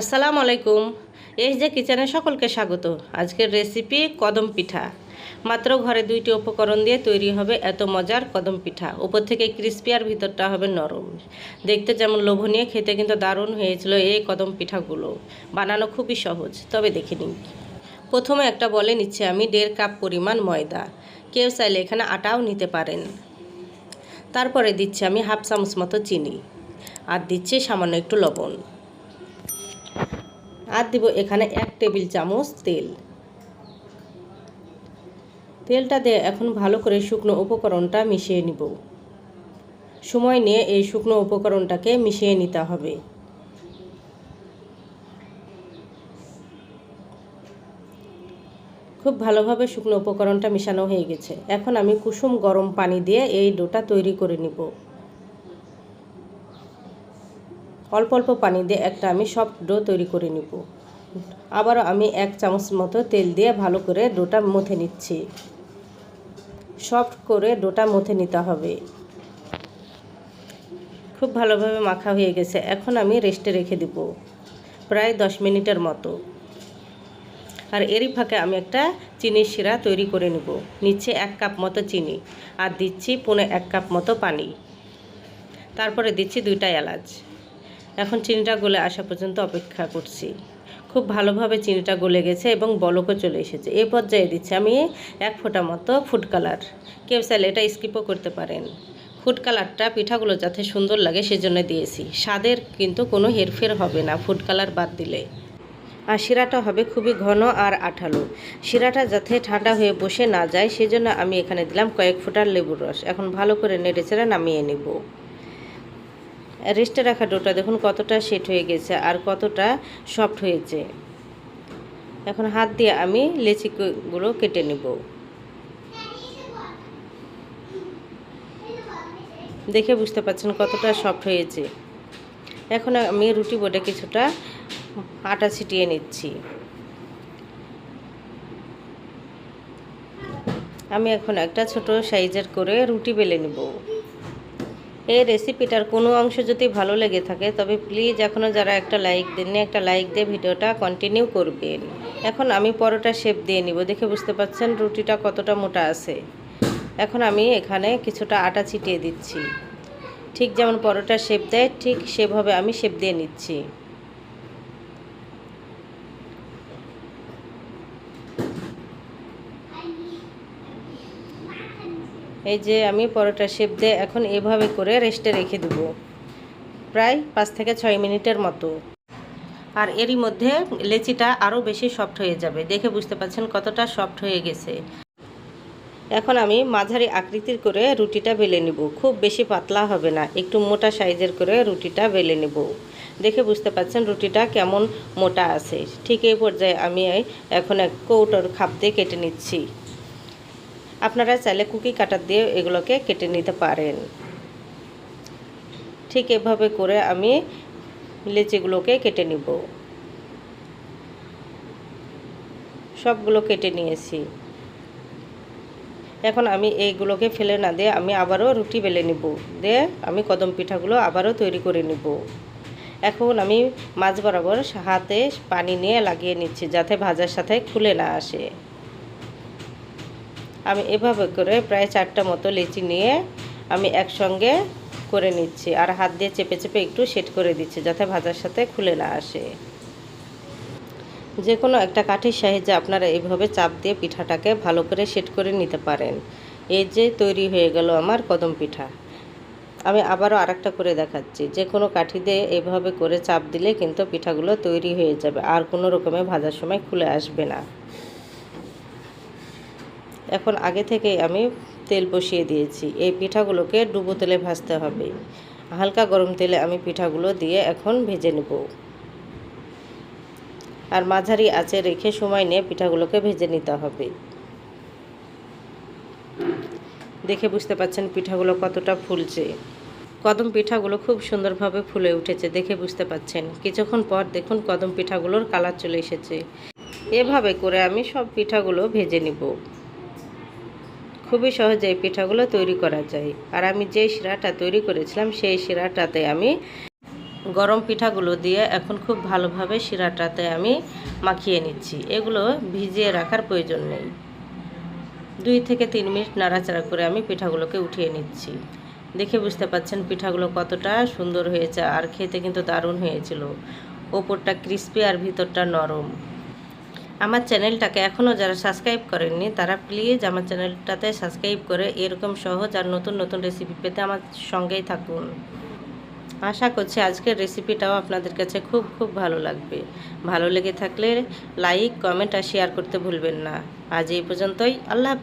আসসালামু আলাইকুম। এই যে কিচেনে সকলকে স্বাগত। আজকের রেসিপি কদম পিঠা। মাত্র ঘরে দুইটি উপকরণ দিয়ে তৈরি হবে এত মজার কদম পিঠা। উপর থেকে ক্রিস্পি আর ভিতরটা হবে নরম। দেখতে যেমন লোভনীয়, খেতে কিন্তু দারুণ হয়েছিল এই কদম পিঠাগুলো। বানানো খুবই সহজ, তবে দেখে নিন। প্রথমে একটা বলে নিচ্ছে আমি দেড় কাপ পরিমাণ ময়দা। কেউ চাইলে এখানে আটাও নিতে পারেন। তারপরে দিচ্ছি আমি হাফ চামচ মতো চিনি। আর দিচ্ছি সামান্য একটু লবণ। আর দিব এখানে এক টেবিল চামচ তেল। তেলটা দিয়ে এখন ভালো করে শুকনো উপকরণটা মিশিয়ে নিব। সময় নিয়ে এই শুকনো উপকরণটাকে মিশিয়ে নিতে হবে। খুব ভালোভাবে শুকনো উপকরণটা মিশানো হয়ে গেছে। এখন আমি কুসুম গরম পানি দিয়ে এই ডোটা তৈরি করে নিব। অল্প অল্প পানি দিয়ে একটা আমি সফট ডো তৈরি করে নিব। আবারও আমি এক চামচ মতো তেল দিয়ে ভালো করে ডোটা মথে নিচ্ছি। সফট করে ডোটা মথে নিতে হবে। খুব ভালোভাবে মাখা হয়ে গেছে। এখন আমি রেস্টে রেখে দিব প্রায় দশ মিনিটের মতো। আর এরই ফাঁকে আমি একটা চিনির শিরা তৈরি করে নেব। নিচ্ছে এক কাপ মতো চিনি আর দিচ্ছি পুনে এক কাপ মতো পানি। তারপরে দিচ্ছি দুইটা এলাচ। এখন চিনিটা গলে আসা পর্যন্ত অপেক্ষা করছি। খুব ভালোভাবে চিনিটা গলে গেছে এবং বলকও চলে এসেছে। এ পর্যায়ে দিচ্ছি আমি এক ফোঁটা মতো ফুড কালার। কেউ চাইলে এটা স্কিপও করতে পারেন। ফুড কালারটা পিঠাগুলো যাতে সুন্দর লাগে সেজন্য দিয়েছি। স্বাদের কিন্তু কোনো হেরফের হবে না ফুড কালার বাদ দিলে। আর শিরাটা হবে খুবই ঘন আর আঠালো। শিরাটা যাতে ঠান্ডা হয়ে বসে না যায় সেজন্য আমি এখানে দিলাম কয়েক ফোঁটার লেবুর রস। এখন ভালো করে নেড়ে চেড়ে নামিয়ে নেব। রেস্টে রাখা ডোটা দেখুন কতটা সেট হয়ে গেছে আর কতটা সফট হয়েছে। এখন হাত দিয়ে আমি লেচিগুলো কেটে নেব। দেখে বুঝতে পারছেন কতটা সফট হয়েছে। এখন আমি রুটি বোর্ডে কিছুটা আটা ছিটিয়ে নিচ্ছি। আমি এখন একটা ছোট সাইজের করে রুটি বেলে নেব। এই রেসিপিটার কোনো অংশ যদি ভালো লেগে থাকে, তবে প্লিজ এখনও যারা একটা লাইক দেননি, একটা লাইক দিয়ে ভিডিওটা কন্টিনিউ করবেন। এখন আমি পরোটা শেপ দিয়ে নিব, দেখে বুঝতে পারছেন রুটিটা কতটা মোটা আছে। এখন আমি এখানে কিছুটা আটা ছিটিয়ে দিচ্ছি। ঠিক যেমন পরোটা শেপ দেয়, ঠিক সেভাবে আমি শেপ দিয়ে নিচ্ছি। এই যে আমি পরোটা শেপ দিয়ে এখন এভাবে করে রেস্টে রেখে দেব। প্রায় পাঁচ থেকে ছয় মিনিটের মতো। আর এরই মধ্যে লেচিটা আরও বেশি সফট হয়ে যাবে। দেখে বুঝতে পারছেন কতটা সফট হয়ে গেছে। এখন আমি মাঝারি আকৃতির করে রুটিটা বেলে নেব। খুব বেশি পাতলা হবে না। একটু মোটা সাইজের করে রুটিটা বেলে নেব। দেখে বুঝতে পারছেন রুটিটা কেমন মোটা আছে। ঠিক এই পর্যায়ে আমি এখন এক কৌটোর খাপ দিয়ে কেটে নিচ্ছি। আপনারা চাইলে কুকি কাটার দিয়ে এগুলোকে কেটে নিতে পারেন। ঠিক এভাবে করে আমি লেচিগুলোকে কেটে নিব। সবগুলো কেটে নিয়েছি। এখন আমি এইগুলোকে ফেলে না দিয়ে আমি আবারও রুটি বেলে নিব। দিয়ে আমি কদম পিঠাগুলো আবারও তৈরি করে নিব। এখন আমি মাছ বরাবর হাতে পানি নিয়ে লাগিয়ে নিচ্ছি যাতে ভাজার সাথে খুলে না আসে। আমি এভাবে করে প্রায় চারটা মতো লিচি নিয়ে আমি একসঙ্গে করে নিচ্ছি আর হাত দিয়ে চেপে চেপে একটু সেট করে দিচ্ছি যাতে ভাজার সাথে খুলে না আসে। যে কোনো একটা কাঠির সাহায্যে আপনারা এইভাবে চাপ দিয়ে পিঠাটাকে ভালো করে সেট করে নিতে পারেন। এই যে তৈরি হয়ে গেল আমার কদম পিঠা। আমি আবারও আরেকটা করে দেখাচ্ছি। যে কোনো কাঠি দিয়ে এভাবে করে চাপ দিলে কিন্তু পিঠাগুলো তৈরি হয়ে যাবে আর কোনো রকমে ভাজার সময় খুলে আসবে না। এখন আগে থেকে আমি তেল বসিয়ে দিয়েছি। এই পিঠাগুলোকে ডুবো তেলে ভাজতে হবে। হালকা গরম তেলে আমি পিঠাগুলো দিয়ে এখন ভেজে নেব। আর মাঝারি আঁচে রেখে সময় নিয়ে পিঠাগুলোকে ভেজে নিতে হবে। দেখে বুঝতে পাচ্ছেন পিঠাগুলো কতটা ফুলছে। কদম পিঠাগুলো খুব সুন্দরভাবে ফুলে উঠেছে, দেখে বুঝতে পাচ্ছেন। কিছুক্ষণ পর দেখুন কদম পিঠাগুলোর কালার চলে এসেছে। এভাবে করে আমি সব পিঠাগুলো ভেজে নিব। খুবই সহজে এই পিঠাগুলো তৈরি করা যায়। আর আমি যে শিরাটা তৈরি করেছিলাম, সেই শিরাটাতে আমি গরম পিঠাগুলো দিয়ে এখন খুব ভালোভাবে শিরাটাতে আমি মাখিয়ে নিচ্ছি। এগুলো ভিজিয়ে রাখার প্রয়োজন নেই। দুই থেকে তিন মিনিট নাড়াচাড়া করে আমি পিঠাগুলোকে উঠিয়ে নিচ্ছি। দেখে বুঝতে পাচ্ছেন পিঠাগুলো কতটা সুন্দর হয়েছে, আর খেতে কিন্তু দারুণ হয়েছিল। ওপরটা ক্রিস্পি আর ভিতরটা নরম। আমার চ্যানেলটাকে এখনও যারা সাবস্ক্রাইব করেননি, তারা প্লিজ আমার চ্যানেলটাতে সাবস্ক্রাইব করে এরকম সহজ আর নতুন নতুন রেসিপি পেতে আমার সঙ্গেই থাকুন। আশা করছি আজকের রেসিপিটাও আপনাদের কাছে খুব খুব ভালো লাগবে। ভালো লেগে থাকলে লাইক কমেন্ট আর শেয়ার করতে ভুলবেন না। আজ এই পর্যন্তই। আল্লাহ